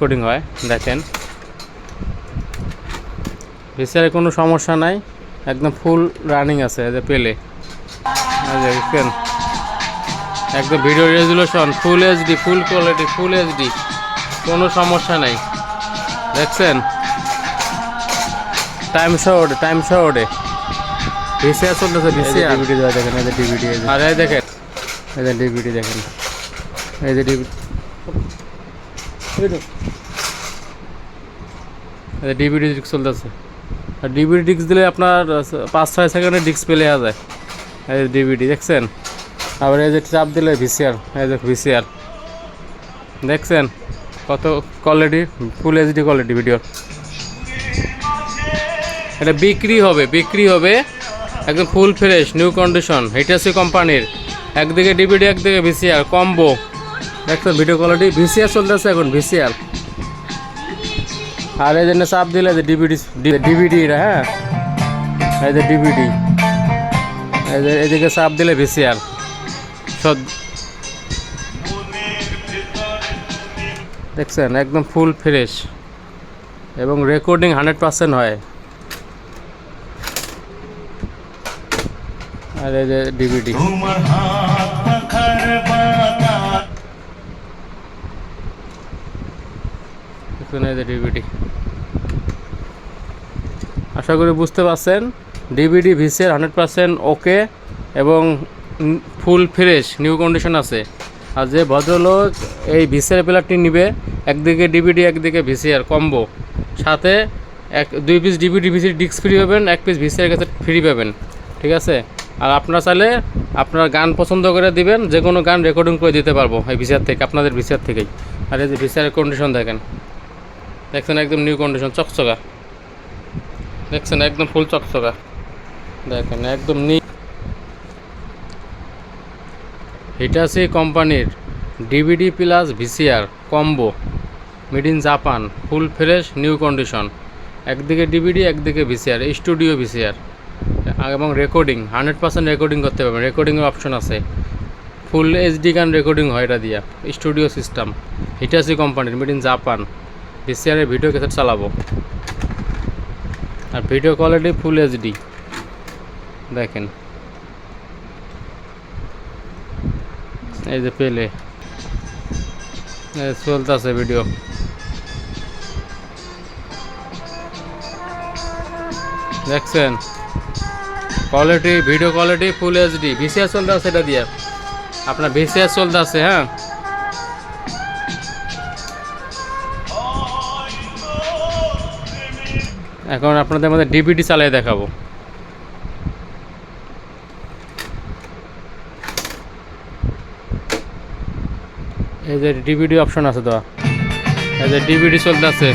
Coding হয় দেখেন। ভিসিআরে কোনো সমস্যা নাই একদম ফুল রানিং আছে যে পেলে। দেখেন একদম video resolution full HD full quality full HD কোনো সমস্যা নাই। দেখছেন? টাইম শোড টাইম শোডে ভিসিআর চলতেছে ভিসিআর। ডিভিডি দেওয়া দেখেন এই যে ডিভিডি আর এই দেখেন। এই যে ডিভিডি দেখেন। এই যে ডিভিডি ডিভিডি ডিস্ক চলতেছে। আর ডিভিডি ডিস্ক দিলে আপনার পাঁচ ছয় সেকেন্ডে ডিস্ক পেলে যায়। এই ডিভিডি দেখছেন? আবার এই যে চাপ দিলে ভিসিআর এই যে ভিসিআর দেখছেন? কত quality full HD quality video এটা বিক্রি হবে বিক্রি হবে একদম full fresh new condition Hitachi কোম্পানির একদিকে ডিভিডি একদিকে ভিসিআর কম্বো দেখছেন? ভিডিও কোয়ালিটি ভিসিআর চলতেছে এখন ভিসিআর আর এই জন্য চাপ দিলে যে ডিভিডি ডিভিডি হ্যাঁ? এই যে ডিভিডি এই যে এদিকে চাপ দিলে ভিসিআর সব দেখছেন? একদম ফুল ফ্রেশ এবং রেকর্ডিং হান্ড্রেড পার্সেন্ট হয়। আর এই যে ডিভিডি এখানে এই যে ডিভিডি আশা করি বুঝতে পারছেন। ডিভিডি ভিসের হান্ড্রেড পার্সেন্ট ওকে এবং ফুল ফ্রেশ নিউ কন্ডিশন আছে। আর যে ভদ্রলোক এই ভিসের প্লেয়ারটি নিবে, একদিকে ডিভিডি একদিকে ভিসিআর কম্বো সাথে এক, দুই পিস ডিভিডি ভিসির ডিস্ক ফ্রি পাবেন, এক পিস ভিসিআর কাছে ফ্রি পাবেন। ঠিক আছে? আর আপনারা চাইলে আপনার গান পছন্দ করে দিবেন যে কোনো গান রেকর্ডিং করে দিতে পারব এই ভিসিআর থেকে, আপনাদের ভিসিআর থেকেই। আর এই যে ভিসিআরের কন্ডিশন দেখেন। দেখছেন একদম নিউ কন্ডিশন চকচকা। দেখছেন, একদম ফুল চকচকা। দেখেন, একদম নি হিটাসি কোম্পানির DVD plus VCR combo, made in Japan, full fresh, new condition. একদিকে ডিভিডি, একদিকে ভিসিআর, স্টুডিও ভিসিআর। এবং রেকর্ডিং, হান্ড্রেড পার্সেন্ট রেকর্ডিং করতে পারবেন রেকর্ডিংয়ের অপশন আছে। ফুল এইচডি গান রেকর্ডিং হয় এটা দিয়া, স্টুডিও সিস্টেম। হিটাসি কোম্পানির, মেড ইন জাপান। ভিসিআরের ভিডিও ক্যাসেট চালাবো। আর ভিডিও কোয়ালিটি ফুল এইচডি দেখেন। এই যে পেলে চলতেছে ভিডিও দেখছেন? Quality video quality full HD VCR চলতে আছে এটা দিয়ে। আপনার ভিসিআর চলতে আছে হ্যাঁ? এখন আপনাদের মধ্যে ডিভিডি চালিয়ে দেখাবো। এই যে ডিভিডি অপশন আছে তো। এই যে ডিভিডি চলতেছে।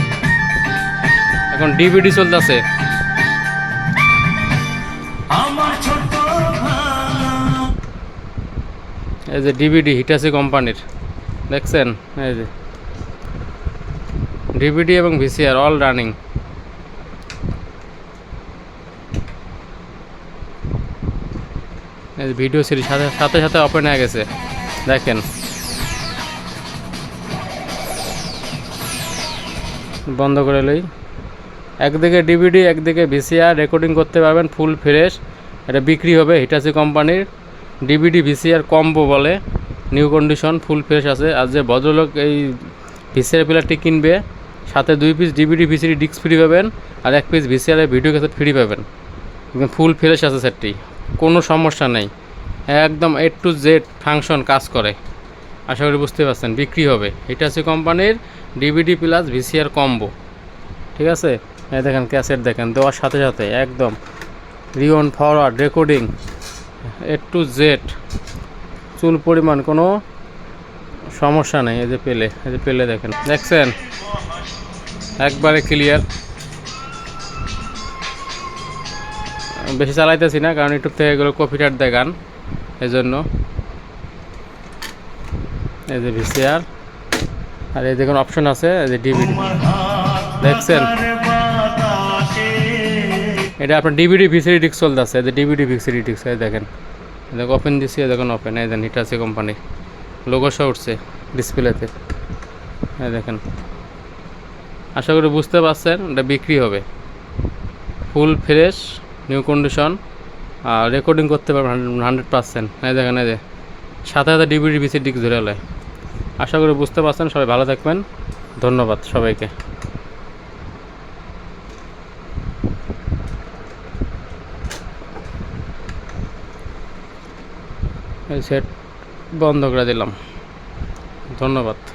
এখন ডিভিডি চলতেছে। এই যে ডিভিডি হিটাসি কোম্পানির। দেখছেন? এই যে। ডিভিডি এবং VCR all running video series সাথে সাথে সাথে ওপেন হয়ে গেছে। দেখেন। বন্ধ করে লই। একদিকে ডিভিডি একদিকে ভিসিআর রেকর্ডিং করতে পারবেন ফুল ফ্রেশ এটা বিক্রি হবে হিটাসি কোম্পানির ডিভিডি ভিসিআর কম্বো বলে। নিউ কন্ডিশন ফুল ফ্রেশ আছে। আর যে ভদ্রলোক এই ভিসিআর প্লেয়ারটি কিনবে, সাথে দুই piece DVD VCD disc free পাবেন, আর এক পিস ভিসিআরের ভিডিও ক্যাসেট ফ্রি পাবেন। ফুল ফ্রেশ আছে সেটটি কোনো সমস্যা নেই। একদম এ টু জেড ফাংশন কাজ করে। আশা করি বুঝতে পারছেন, বিক্রি হবে। এটা হচ্ছে কোম্পানির ডিভিডি প্লাস ভিসিআর কম্বো ঠিক আছে? এই দেখেন, ক্যাসেট দেখেন, দেওয়ার সাথে সাথে একদম rewind forward recording A to Z চুল পরিমাণ কোনো সমস্যা নেই, এই যে পেলে, এই যে পেলে দেখেন। দেখছেন? একবারে ক্লিয়ার বেশি চালাইতেছি না, কারণ ইউটিউব থেকে এগুলো কপিটার দেয় গান এই জন্য এই যে ভিসিআর আর এই দেখুন অপশন আছে, এই যে ডিভিডি দেখছেন? এটা আপনার ডিভিডি ভিসিডি ডিস্ক চলতে আছে যে ডিভিডি ভিসিডি ডিস্ক এই দেখেন। দেখো ওপেন দিছি দেখুন ওপেন এই দেখেন হিটাসি কোম্পানি লোগো শো উঠছে ডিসপ্লেতে এই দেখেন। আশা করি বুঝতে পারছেন, এটা বিক্রি হবে। ফুল ফ্রেশ নিউ কন্ডিশন আর রেকর্ডিং করতে পারবেন হান্ড্রেড পার্সেন্ট এই দেখেন, এই যে, সাথে সাথে ডিভিডি বিসি ডিক ধরে এলে। আশা করি বুঝতে পারছেন, সবাই ভালো থাকবেন। ধন্যবাদ সবাইকে। সেট বন্ধ করে দিলাম। ধন্যবাদ।